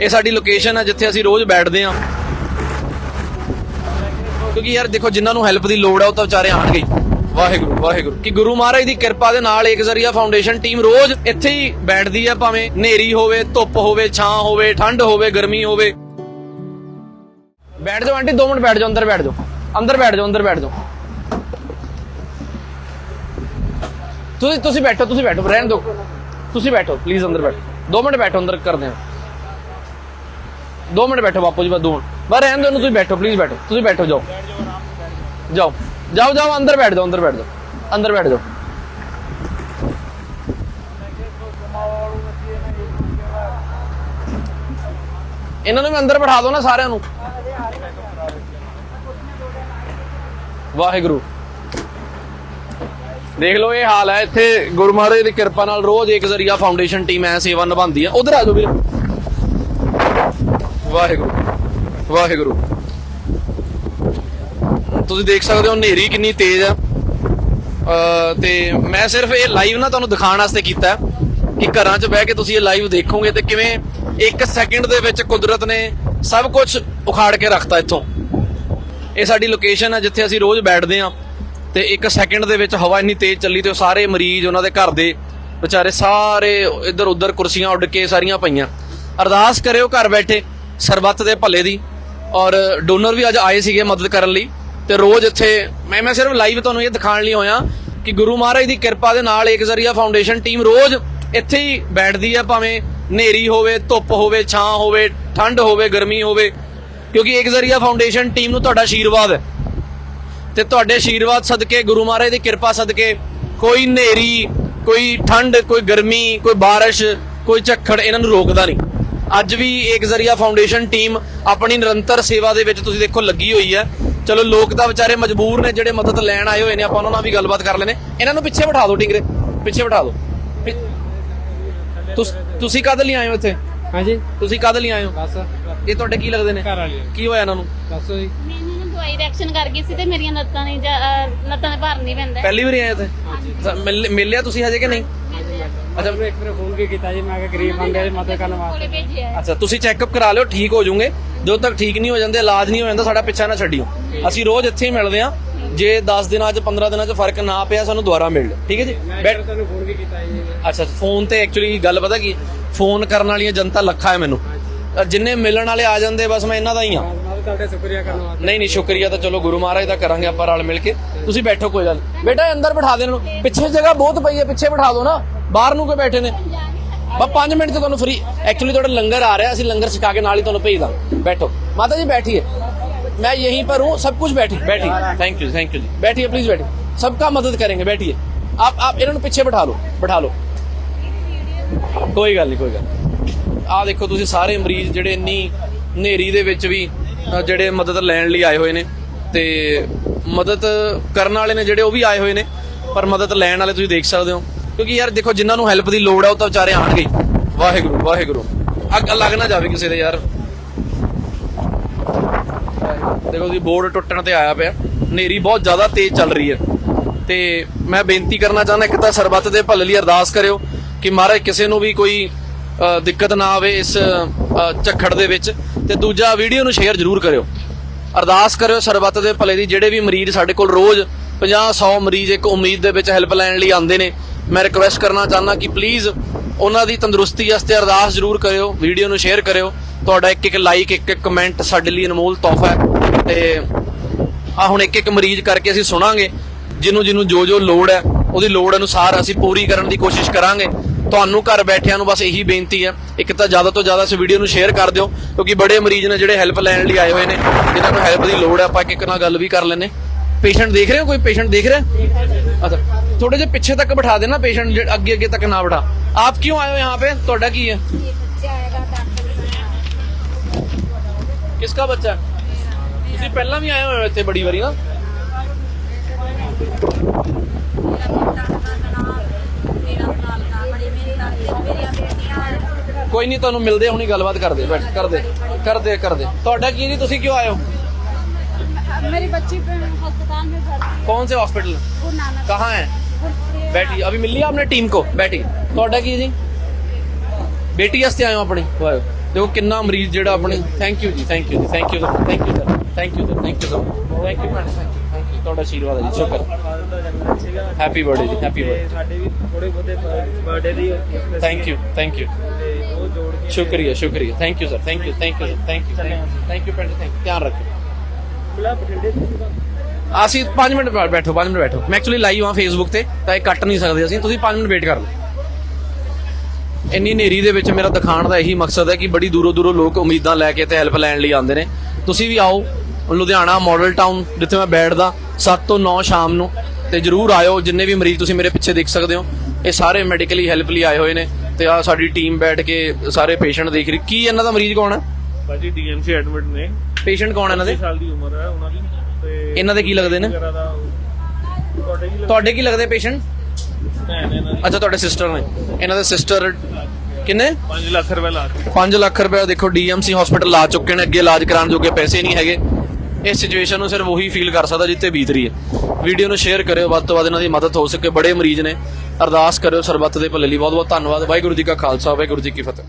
ਇਹ ਸਾਡੀ ਲੋਕੇਸ਼ਨ ਹੈ ਜਿੱਥੇ ਅਸੀਂ ਰੋਜ਼ ਬੈਠਦੇ ਹਾਂ। ਕਿਉਂਕਿ ਯਾਰ ਦੇਖੋ, ਜਿਨ੍ਹਾਂ ਨੂੰ ਹੈਲਪ ਦੀ ਲੋੜ ਹੈ ਉਹ ਤਾਂ ਵਿਚਾਰੇ ਆਣਗੇ ਵਾਹਿਗੁਰੂ ਵਾਹਿਗੁਰੂ। ਕਿ ਗੁਰੂ ਮਹਾਰਾਜ ਦੀ ਕਿਰਪਾ ਦੇ ਨਾਲ ਇੱਕ ਜ਼ਰੀਆ ਫਾਊਂਡੇਸ਼ਨ ਟੀਮ ਰੋਜ਼ ਇੱਥੇ ਹੀ ਬੈਠਦੀ ਹੈ ਭਾਵੇਂ ਹਨੇਰੀ ਹੋਵੇ, ਧੁੱਪ ਹੋਵੇ, ਛਾਂ ਹੋਵੇ, ਠੰਡ ਹੋਵੇ, ਗਰਮੀ ਹੋਵੇ। ਬੈਠ ਜਾਓ ਆਂਟੀ 2 ਮਿੰਟ ਬੈਠ ਜਾਓ, ਅੰਦਰ ਬੈਠ ਜਾਓ। ਅੰਦਰ ਬੈਠ ਜਾਓ, ਅੰਦਰ ਬੈਠ ਜਾਓ। ਤੁਸੀਂ ਤੁਸੀਂ ਬੈਠੋ ਤੁਸੀਂ ਬੈਠੋ, ਰਹਿਣ ਦਿਓ। ਤੁਸੀਂ ਬੈਠੋ ਪਲੀਜ਼ ਅੰਦਰ ਬੈਠੋ। 2 ਮਿੰਟ ਬੈਠੋ, ਅੰਦਰ ਕਰਦੇ ਹਾਂ 2 ਮਿੰਟ ਬੈਠੋ ਬਾਪੂ ਜੀ ਬਸ 2 ਮਿੰਟ। ਬਸ ਰਹਿਣ ਦਿਓ ਉਹਨੂੰ ਤੁਸੀਂ ਬੈਠੋ ਪਲੀਜ਼ ਬੈਠੋ। ਤੁਸੀਂ ਬੈਠੋ, ਜਾਓ। ਜਾਓ। ਜਾਓ ਜਾਓ, ਅੰਦਰ ਬੈਠ ਜਾਓ, ਅੰਦਰ ਬੈਠ ਜਾਓ। ਅੰਦਰ ਬੈਠ ਜਾਓ। ਇਹਨਾਂ ਨੂੰ ਵੀ ਅੰਦਰ ਬਿਠਾ ਦਿਓ ਨਾ ਸਾਰਿਆਂ ਨੂੰ। ਵਾਹਿਗੁਰੂ। ਦੇਖ ਲਓ, ਇਹ ਹਾਲ ਹੈ। ਇੱਥੇ ਗੁਰੂ ਮਹਾਰਾਜ ਦੀ ਕਿਰਪਾ ਨਾਲ ਰੋਜ਼ ਇੱਕ ਜ਼ਰੀਆ ਫਾਊਂਡੇਸ਼ਨ ਟੀਮ ਐ, ਸੇਵਾ ਨਿਭਾਉਂਦੀ ਹੈ ਉਧਰ ਆ ਜਾਓ ਵੀਰੇ। ਵਾਹਿਗੁਰੂ ਵਾਹਿਗੁਰੂ। ਤੁਸੀਂ ਦੇਖ ਸਕਦੇ ਹੋ ਹਨੇਰੀ ਕਿੰਨੀ ਤੇਜ਼ ਆ। ਤੇ ਮੈਂ ਸਿਰਫ ਇਹ ਲਾਈਵ ਨਾ ਤੁਹਾਨੂੰ ਦਿਖਾਉਣ ਵਾਸਤੇ ਕੀਤਾ ਕਿ ਘਰਾਂ 'ਚ ਬਹਿ ਕੇ ਤੁਸੀਂ ਇਹ ਲਾਈਵ ਦੇਖੋਗੇ ਤੇ ਕਿਵੇਂ ਇੱਕ ਸੈਕਿੰਡ ਦੇ ਵਿੱਚ ਕੁਦਰਤ ਨੇ ਸਭ ਕੁਝ ਉਖਾੜ ਕੇ ਰੱਖਤਾ ਇੱਥੋਂ। ਇਹ ਸਾਡੀ ਲੋਕੇਸ਼ਨ ਹੈ ਜਿੱਥੇ ਅਸੀਂ ਰੋਜ਼ ਬੈਠਦੇ ਹਾਂ ਤੇ ਇੱਕ ਸੈਕਿੰਡ ਦੇ ਵਿੱਚ ਹਵਾ ਇੰਨੀ ਤੇਜ਼ ਚੱਲੀ ਤੇ ਉਹ ਸਾਰੇ ਮਰੀਜ਼ ਉਹਨਾਂ ਦੇ ਘਰ ਦੇ ਵਿਚਾਰੇ ਸਾਰੇ ਇੱਧਰ ਉੱਧਰ ਕੁਰਸੀਆਂ ਉੱਡ ਕੇ ਸਾਰੀਆਂ ਪਈਆਂ। ਅਰਦਾਸ ਕਰਿਓ ਘਰ ਬੈਠੇ। ਸਰਬੱਤ ਦੇ ਭਲੇ ਦੀ ਔਰ ਡੋਨਰ ਵੀ ਅੱਜ ਆਏ ਸੀਗੇ ਮਦਦ ਕਰਨ ਲਈ ਤੇ ਰੋਜ਼ ਇੱਥੇ ਮੈਂ ਮੈਂ ਸਿਰਫ ਲਾਈਵ ਤੁਹਾਨੂੰ ਇਹ ਦਿਖਾਉਣ ਲਈ ਹੋਇਆ ਕਿ ਗੁਰੂ ਮਹਾਰਾਜ ਦੀ ਕਿਰਪਾ ਦੇ ਨਾਲ ਏਕ ਜ਼ਰੀਆ ਫਾਊਂਡੇਸ਼ਨ ਟੀਮ ਰੋਜ਼ ਇੱਥੇ ਹੀ ਬੈਠਦੀ ਹੈ ਭਾਵੇਂ ਹਨੇਰੀ ਹੋਵੇ, ਧੁੱਪ ਹੋਵੇ, ਛਾਂ ਹੋਵੇ, ਠੰਡ ਹੋਵੇ, ਗਰਮੀ ਹੋਵੇ, ਕਿਉਂਕਿ ਏਕ ਜ਼ਰੀਆ ਫਾਊਂਡੇਸ਼ਨ ਟੀਮ ਨੂੰ ਤੁਹਾਡਾ ਆਸ਼ੀਰਵਾਦ ਹੈ। ਤੇ ਤੁਹਾਡੇ ਆਸ਼ੀਰਵਾਦ ਸਦਕੇ, ਗੁਰੂ ਮਹਾਰਾਜ ਦੀ ਕਿਰਪਾ ਸਦਕੇ ਕੋਈ ਹਨੇਰੀ, ਕੋਈ ਠੰਡ, ਕੋਈ ਗਰਮੀ, ਕੋਈ ਬਾਰਿਸ਼, ਕੋਈ ਝੱਖੜ ਇਹਨਾਂ ਨੂੰ ਰੋਕਦਾ ਨਹੀਂ। ਅੱਜ ਵੀ ਏਕ ਜ਼ਰੀਆ ਫਾਊਂਡੇਸ਼ਨ ਟੀਮ ਆਪਣੀ ਨਿਰੰਤਰ ਸੇਵਾ ਦੇ ਵਿੱਚ ਤੁਸੀਂ ਦੇਖੋ ਲੱਗੀ ਹੋਈ ਹੈ। ਚਲੋ ਲੋਕ ਤਾਂ ਵਿਚਾਰੇ ਮਜਬੂਰ ਨੇ ਜਿਹੜੇ ਮਦਦ ਲੈਣ ਆਏ ਹੋਏ ਨੇ ਆਪਾਂ ਉਹਨਾਂ ਨਾਲ ਵੀ ਗੱਲਬਾਤ ਕਰ ਲੈਨੇ ਇਹਨਾਂ ਨੂੰ ਪਿੱਛੇ ਬਿਠਾ ਦਿਓ ਟਿੰਗਰੇ ਪਿੱਛੇ ਬਿਠਾ ਦਿਓ। ਤੁਸ- ਤੁਸੀਂ ਕਦ ਲਈ ਆਏ ਹੋ ਇੱਥੇ? ਹਾਂਜੀ। ਤੁਸੀਂ ਕਦ ਲਈ ਆਏ ਹੋ? ਬਸ। ਇਹ ਤੁਹਾਡੇ ਕੀ ਲੱਗਦੇ ਨੇ? ਘਰ ਵਾਲੀ। ਕੀ ਹੋਇਆ ਇਹਨਾਂ ਨੂੰ? ਦੱਸੋ ਜੀ ਨਾ ਦਵਾਈ ਰਿਐਕਸ਼ਨ ਕਰ ਗਈ ਸੀ ਤੇ ਮੇਰੀਆਂ ਲੱਤਾਂ ਨਹੀਂ ਜਾ- ਅਹ ਲੱਤਾਂ ਦੇ ਭਾਰ ਨਹੀਂ ਪੈਂਦਾ। ਪਹਿਲੀ ਵਾਰੀ ਆਏ ਇੱਥੇ? ਤਾਂ ਮਿਲ- ਮਿਲਿਆ ਤੁਸੀਂ ਹਜੇ ਕਿ ਨਹੀਂ? ਅੱਛਾ ਮੈਂ ਇੱਕ ਵਾਰ ਫੋਨ ਵੀ ਕੀਤਾ ਜੀ ਮੈਂ ਕਿਹਾ ਗਰੀਬ ਬੰਦੇ ਦੀ ਮਦਦ ਕਰਨ ਵਾਸਤੇ ਕੋਲੇ ਭੇਜਿਆ ਹੈ। ਅੱਛਾ ਤੁਸੀਂ ਚੈੱਕਅਪ ਕਰਾ ਲਿਓ ਠੀਕ ਹੋ ਜਾਓਗੇ। ਜਦੋਂ ਤੱਕ ਠੀਕ ਨਹੀਂ ਹੋ ਜਾਂਦੇ ਇਲਾਜ ਨਹੀਂ ਹੋ ਜਾਂਦਾ ਸਾਡਾ ਪਿੱਛਾ ਨਾ ਛੱਡਿਓ। ਅਸੀਂ ਰੋਜ਼ ਇੱਥੇ ਹੀ ਮਿਲਦੇ ਹਾਂ। ਜੇ 10 ਦਿਨਾਂ 'ਚ 15 ਦਿਨਾਂ 'ਚ ਫ਼ਰਕ ਨਾ ਪਿਆ ਸਾਨੂੰ ਦੁਬਾਰਾ ਮਿਲ ਲਿਓ ਠੀਕ ਹੈ ਜੀ? ਮੈਂ ਬੈਠ ਤੁਹਾਨੂੰ ਫੋਨ ਵੀ ਕੀਤਾ ਜੀ। ਅੱਛਾ ਫੋਨ ਤੇ ਐਕਚੁਅਲੀ ਗੱਲ ਪਤਾ ਕੀ? ਫੋਨ ਕਰਨ ਵਾਲੀਆਂ ਜਨਤਾ ਲੱਖਾਂ ਹੈ ਮੈਨੂੰ। ਜਿੰਨੇ ਮਿਲਣ ਵਾਲੇ ਆ ਜਾਂਦੇ ਬਸ ਮੈਂ ਇਹਨਾਂ ਦਾ ਹੀ ਆ ਮੈਂ ਤੁਹਾਡਾ ਸ਼ੁਕਰੀਆ ਕਰਨ ਵਾਸਤੇ। ਨਹੀਂ ਨਹੀਂ ਸ਼ੁਕਰੀਆ ਤਾਂ ਚਲੋ ਗੁਰੂ ਮਹਾਰਾਜ ਦਾ ਕਰਾਂਗੇ ਆਪਾਂ ਰਲ ਮਿਲ ਕੇ। ਤੁਸੀਂ ਬੈਠੋ ਕੋਈ ਗੱਲ ਨੀ। ਬੇਟਾ ਅੰਦਰ ਬਿਠਾ ਦੇ ਇਹਨਾਂ ਨੂੰ। ਪਿੱਛੇ ਜਗ੍ਹਾ ਬਹੁਤ ਪਈ ਹੈ ਪਿੱਛੇ ਬਿਠਾ ਦਿਓ ਨਾ। ਬਾਹਰ ਨੂੰ ਕੋਈ ਬੈਠੇ ਨੇ ਬਸ 5 ਮਿੰਟ ਤੇ ਤੁਹਾਨੂੰ ਫ੍ਰੀ ਐਕਚੁਅਲੀ ਤੁਹਾਡਾ ਲੰਗਰ ਆ ਰਿਹਾ ਅਸੀਂ ਲੰਗਰ ਛਕਾ ਕੇ ਨਾਲ ਹੀ ਤੁਹਾਨੂੰ ਭੇਜ ਦਾਂ ਬੈਠੋ ਮਾਤਾ ਜੀ बैठिए मैं यहीं पर हूँ सब कुछ बैठी बैठिए थैंक यू थैंक यू जी बैठिए प्लीज बैठिए सबका मदद करेंगे बैठिए आप आप इन्होंने पीछे बिठा लो बिठा लो ਕੋਈ ਗੱਲ ਨਹੀਂ ਕੋਈ ਗੱਲ ਆ ਦੇਖੋ ਤੁਸੀਂ ਸਾਰੇ ਮਰੀਜ਼ ਜਿਹੜੇ ਇੰਨੀ ਹਨੇਰੀ ਦੇ ਵਿੱਚ ਵੀ ਅ, ਜਿਹੜੇ ਮਦਦ ਲੈਣ ਲਈ ਆਏ ਹੋਏ ਨੇ ਤੇ ਮਦਦ ਕਰਨ ਵਾਲੇ ਨੇ ਜਿਹੜੇ ਉਹ ਵੀ ਆਏ ਹੋਏ ਨੇ ਪਰ ਮਦਦ ਲੈਣ ਵਾਲੇ ਤੁਸੀਂ ਦੇਖ ਸਕਦੇ ਹੋ ਕਿਉਂਕਿ ਯਾਰ ਦੇਖੋ ਜਿਨ੍ਹਾਂ ਨੂੰ ਹੈਲਪ ਦੀ ਲੋੜ ਹੈ ਉਹ ਤਾਂ ਵਿਚਾਰੇ ਆਣਗੇ ਵਾਹਿਗੁਰੂ ਵਾਹਿਗੁਰੂ। ਅੱਗ ਲੱਗ ਨਾ ਜਾਵੇ ਕਿਸੇ ਦੇ ਯਾਰ। ਦੇਖੋ ਜੀ, ਬੋਰਡ ਟੁੱਟਣ ਤੇ ਆਇਆ ਪਿਆ। ਹਨੇਰੀ ਬਹੁਤ ਜ਼ਿਆਦਾ ਤੇਜ਼ ਚੱਲ ਰਹੀ ਹੈ। ਤੇ ਮੈਂ ਬੇਨਤੀ ਕਰਨਾ ਚਾਹੁੰਦਾ, ਇੱਕ ਤਾਂ ਸਰਬੱਤ ਦੇ ਭਲੇ ਲਈ ਅਰਦਾਸ ਕਰਿਓ ਕਿ ਮਹਾਰਾਜ ਕਿਸੇ ਨੂੰ ਵੀ ਕੋਈ ਦਿੱਕਤ ਨਾ ਆਵੇ ਇਸ ਝੱਖੜ ਦੇ ਵਿੱਚ। ਤੇ ਦੂਜਾ ਵੀਡੀਓ ਨੂੰ ਸ਼ੇਅਰ ਜ਼ਰੂਰ ਕਰਿਓ। ਅਰਦਾਸ ਕਰਿਓ ਸਰਬੱਤ ਦੇ ਭਲੇ ਦੀ। ਜਿਹੜੇ ਵੀ ਮਰੀਜ਼ ਸਾਡੇ ਕੋਲ ਰੋਜ਼ 50 100 ਮਰੀਜ਼ ਇੱਕ ਉਮੀਦ ਦੇ ਵਿੱਚ ਹੈਲਪ ਲੈਣ ਲਈ ਆਉਂਦੇ ਨੇ ਮੈਂ ਰਿਕਵੈਸਟ ਕਰਨਾ ਚਾਹੁੰਦਾ ਕਿ ਪਲੀਜ਼ ਉਹਨਾਂ ਦੀ ਤੰਦਰੁਸਤੀ ਵਾਸਤੇ ਅਰਦਾਸ ਜ਼ਰੂਰ ਕਰਿਓ ਵੀਡੀਓ ਨੂੰ ਸ਼ੇਅਰ ਕਰਿਓ। ਤੁਹਾਡਾ ਇੱਕ ਇੱਕ ਲਾਈਕ ਇੱਕ ਇੱਕ ਕਮੈਂਟ ਸਾਡੇ ਲਈ ਅਨਮੋਲ ਤੋਹਫਾ ਹੈ। ਤੇ ਆ ਹੁਣ ਇੱਕ ਇੱਕ ਮਰੀਜ਼ ਕਰਕੇ ਅਸੀਂ ਸੁਣਾਂਗੇ, ਜਿਹਨੂੰ ਜਿਹਨੂੰ ਜੋ ਜੋ ਲੋੜ ਹੈ, ਉਹਦੀ ਲੋੜ ਅਨੁਸਾਰ ਅਸੀਂ ਪੂਰੀ ਕਰਨ ਦੀ ਕੋਸ਼ਿਸ਼ ਕਰਾਂਗੇ। ਤੁਹਾਨੂੰ ਘਰ ਬੈਠਿਆਂ ਨੂੰ ਬਸ ਇਹੀ ਬੇਨਤੀ ਹੈ, ਇੱਕ ਤਾਂ ਜ਼ਿਆਦਾ ਤੋਂ ਜ਼ਿਆਦਾ ਇਸ ਵੀਡੀਓ ਨੂੰ ਸ਼ੇਅਰ ਕਰ ਦਿਓ, ਕਿਉਂਕਿ ਬੜੇ ਮਰੀਜ਼ ਨੇ ਜਿਹੜੇ ਹੈਲਪ ਲੈਣ ਲਈ ਆਏ ਹੋਏ ਨੇ, ਜਿਨ੍ਹਾਂ ਨੂੰ ਹੈਲਪ ਦੀ ਲੋੜ ਹੈ, ਆਪਾਂ ਇੱਕ ਇੱਕ ਨਾਲ ਗੱਲ ਵੀ ਕਰ ਲੈਨੇ ਪੇਸ਼ੈਂਟ ਦੇਖ ਰਹੇ ਹੋ ਕੋਈ? ਪੇਸ਼ੈਂਟ ਦੇਖ ਰਿਹਾ? ਅੱਛਾ। ਥੋੜੇ ਜਿਹਾ ਪਿੱਛੇ ਤੱਕ ਬਿਠਾ ਦੇਣਾ ਪੇਸ਼ੈਂਟ ਅੱਗੇ ਅੱਗੇ ਤੱਕ ਨਾ ਬਿਠਾ ਆਪ ਕਿਉਂ ਆਏ ਹੋ यहाँ पे ਤੁਹਾਡਾ ਕੀ ਹੈ ਕਿਸਕਾ ਬੱਚਾ ਹੈ? ਤੁਸੀਂ ਪਹਿਲਾਂ ਵੀ ਆਏ ਹੋਏ ਹੋ ਇੱਥੇ ਬੜੀ ਵਾਰੀ ਨਾ ਕੋਈ ਨਹੀਂ ਤੁਹਾਨੂੰ ਮਿਲਦੇ ਹੁਣੀ ਗੱਲਬਾਤ ਕਰਦੇ ਬੈਠ ਕਰਦੇ ਕਰਦੇ ਕਰਦੇ ਤੁਹਾਡਾ ਕੀ ਹੈ ਜੀ ਤੁਸੀਂ ਕਿਉਂ ਆਏ ਹੋ मेरी बच्ची पे अस्पताल में भर्ती कौन से हॉस्पिटल गुरु नानक कहाँ है गुरु- बैठिए अभी मिल लिया आपने टीम को बैठिए ਤੁਹਾਡਾ ਕੀ ਹੈ ਜੀ ਬੇਟੀ ਵਾਸਤੇ ਆਏ ਹੋ ਆਪਣੀ ਵਾਹ ਤੇ ਉਹ ਕਿੰਨਾ ਮਰੀਜ਼ ਜਿਹੜਾ ਆਪਣੇ ਥੈਂਕ ਯੂ ਜੀ ਥੈਂਕ ਯੂ ਜੀ thank you sir thank you sir thank you sir thank you sir thank you madam thank you ਤੁਹਾਡਾ ਆਸ਼ੀਰਵਾਦ ਹੈ ਜੀ ਸ਼ੁਕਰ ਫਾਦਰ ਦਾ ਜਨਮ ਸੀਗਾ ਹੈਪੀ ਬਰਥਡੇ ਜੀ ਹੈਪੀ ਤੇ ਬਰਥਡੇ ਸਾਡੇ ਵੀ ਥੋੜੇ ਬਹੁਤੇ birthday the gift thank you thank you ਤੇ ਉਹ ਜੋੜ ਕੇ ਸ਼ੁਕਰੀਆ ਸ਼ੁਕਰੀਆ thank you sir thank you thank you thank you thank you ਭੈਣ ਥੈਂਕ ਧਿਆਨ ਰੱਖੋ ਬਲਾ ਬਠਿੰਡੇ ਤੋਂ ਸੀਗਾ ਅਸੀਂ 5 ਮਿੰਟ ਬੈਠੋ 5 ਮਿੰਟ ਬੈਠੋ। ਮੈਂ ਐਕਚੁਅਲੀ ਲਾਈਵ ਆ ਫੇਸਬੁੱਕ ਤੇ ਤਾਂ ਇਹ ਕੱਟ ਨਹੀਂ ਸਕਦੇ ਅਸੀਂ। ਤੁਸੀਂ 5 ਮਿੰਟ ਵੇਟ ਕਰ ਲਓ। ਇੰਨੀ ਨੇਰੀ ਦੇ ਵਿੱਚ ਮੇਰਾ ਦਿਖਾਣ ਦਾ ਇਹੀ ਮਕਸਦ ਹੈ ਕਿ ਬੜੀ ਦੂਰੋਂ ਦੂਰੋਂ ਲੋਕ ਉਮੀਦਾਂ ਲੈ ਕੇ ਤੇ ਹੈਲਪ ਲੈਣ ਲਈ ਆਉਂਦੇ ਨੇ। ਤੁਸੀਂ ਵੀ ਆਓ ਲੁਧਿਆਣਾ ਮਾਡਲ ਟਾਊਨ ਜਿੱਥੇ ਮੈਂ ਬੈਠਦਾ 7 ਤੋਂ 9 ਸ਼ਾਮ ਨੂੰ। ਤੇ ਜਰੂਰ ਆਇਓ ਜਿੰਨੇ ਵੀ ਮਰੀਜ਼ ਤੁਸੀਂ ਮੇਰੇ ਪਿੱਛੇ ਦੇਖ ਸਕਦੇ ਹੋ ਇਹ ਸਾਰੇ ਮੈਡੀਕਲੀ ਹੈਲਪ ਲਈ ਆਏ ਹੋਏ ਨੇ। ਤੇ ਆ ਸਾਡੀ ਟੀਮ ਬੈਠ ਕੇ ਸਾਰੇ ਪੇਸ਼ੈਂਟ ਦੇਖ ਰਹੀ। ਕੀ ਇਹਨਾਂ ਦਾ ਮਰੀਜ਼ ਕੌਣ ਹੈ? ਬਾਜੀ ਡੀਐਮਸੀ ਐਡਮਿਟ ਨੇ। ਪੇਸ਼ੈਂਟ ਕੌਣ ਹੈ ਇਹਨਾਂ 20 ਦੇ ਸਾਲ ਦੀ ਉਮਰ ਹੈ ਉਹਨਾਂ ਦੀ। ਇਹਨਾਂ ਦੇ ਕੀ ਲੱਗਦੇ ਨੇ? ਵਗੈਰਾ ਦਾ ਤੁਹਾਡੇ ਕੀ ਤੁਹਾਡੇ ਕੀ ਲੱਗਦੇ ਪੇਸ਼ੈਂਟ ਭੈਣ ਇਹਨਾਂ ਦੀ। ਅੱਛਾ ਤੁਹਾਡੇ ਸਿਸਟਰ ਨੇ। ਇਹਨਾਂ ਦੇ ਸਿਸਟਰ ਕਿੰਨੇ? 5 ਲੱਖ ਰੁਪਏ ਲਾ ਕੇ 5 ਲੱਖ ਰੁਪਏ ਦੇਖੋ ਡੀਐਮਸੀ ਹਸਪੀਟਲ ਲਾ ਚੁੱਕੇ ਨੇ ਅੱਗੇ ਇਲਾਜ ਕਰਾਉਣ ਜੋਗੇ ਪੈਸੇ ਨਹੀਂ ਹੈਗੇ। ਇਸ ਸਿਚੁਏਸ਼ਨ ਨੂੰ ਸਿਰਫ ਉਹੀ ਫੀਲ ਕਰ ਸਕਦਾ ਜਿੱਤੇ ਬੀਤ ਰਹੀ ਹੈ। ਵੀਡੀਓ ਨੂੰ ਸ਼ੇਅਰ ਕਰਿਓ ਵੱਧ ਤੋਂ ਵੱਧ ਇਹਨਾਂ ਦੀ ਮਦਦ ਹੋ ਸਕੇ। ਬੜੇ ਮਰੀਜ਼ ਨੇ। ਅਰਦਾਸ ਕਰਿਓ ਸਰਬੱਤ ਦੇ ਭਲੇ ਲਈ। ਬਹੁਤ ਬਹੁਤ ਧੰਨਵਾਦ। ਵਾਹਿਗੁਰੂ ਜੀ ਕਾ ਖਾਲਸਾ ਵਾਹਿਗੁਰੂ ਜੀ ਕੀ ਫਤਿਹ।